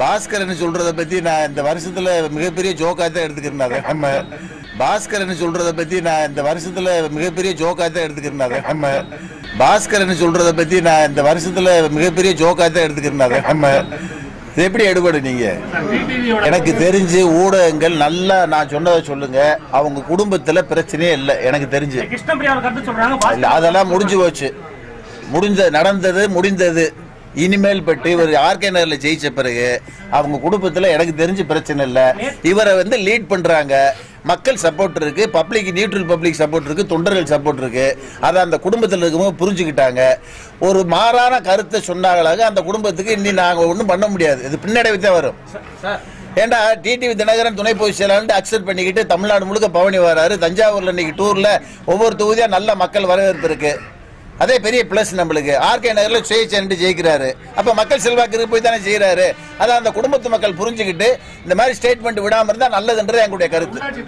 பாஸ்கரன் சொல்றத பத்தி நான் இந்த வருஷத்துல மிகப்பெரிய ஜோக்கா தான் எடுத்துக்கிறேன் அதை. நம்ம பாஸ்கரன் சொல்றத பத்தி நான் இந்த வருஷத்துல மிகப்பெரிய ஜோக்கா தான் எடுத்துக்கிறேன் அதை. நம்ம பாஸ்கரன் சொல்றத பத்தி நான் இந்த வருஷத்துல மிகப்பெரிய ஜோக்கா தான் எடுத்துக்கிறேன் அதை. நம்ம இது எப்படி எடுபடு நீங்க? எனக்கு தெரிஞ்சு ஊடகங்கள் நல்லா நான் சொன்னதை சொல்லுங்க. அவங்க குடும்பத்துல பிரச்சனையே இல்லை எனக்கு தெரிஞ்சு. அதெல்லாம் முடிஞ்சு போச்சு. முடிஞ்ச நடந்தது முடிந்தது. இனிமேல் பட்டு இவர் ஆர்கே நகர்ல ஜெயிச்ச பிறகு அவங்க குடும்பத்துல எனக்கு தெரிஞ்சு பிரச்சனை இல்ல. இவரை வந்து லீட் பண்றாங்க. மக்கள் சப்போர்ட் இருக்கு. பப்ளிக் நியூட்ரல் பப்ளிக் சப்போர்ட் இருக்கு. தொண்டர்கள் சப்போர்ட் இருக்கு. அதை அந்த குடும்பத்தில் இருக்கும்போது புரிஞ்சுக்கிட்டாங்க. ஒரு மாறான கருத்தை சொன்னாங்களாக அந்த குடும்பத்துக்கு இனி நாங்கள் ஒன்றும் பண்ண முடியாது. இது பின்னடைவு தான் வரும். ஏண்டா டிடிவி தினகரன் துணை பொதுச் செயலாளர் அக்செப்ட் பண்ணிக்கிட்டு தமிழ்நாடு முழுக்க பவனி வராரு. தஞ்சாவூர்ல இன்னைக்கு டூர்ல ஒவ்வொரு தொகுதியா நல்ல மக்கள் வரவேற்பு இருக்கு. அதே பெரிய பிளஸ் நம்மளுக்கு. ஆர்கே நகர்ல சுயேட்சை ஜெயிக்கிறாரு. அப்ப மக்கள் செல்வாக்கு போய் தானே செய்யறாரு அதான் அந்த குடும்பத்து மக்கள் புரிஞ்சுக்கிட்டு இந்த மாதிரி ஸ்டேட்மெண்ட் விடாம இருந்தா நல்லதுன்றது எங்களுடைய கருத்து.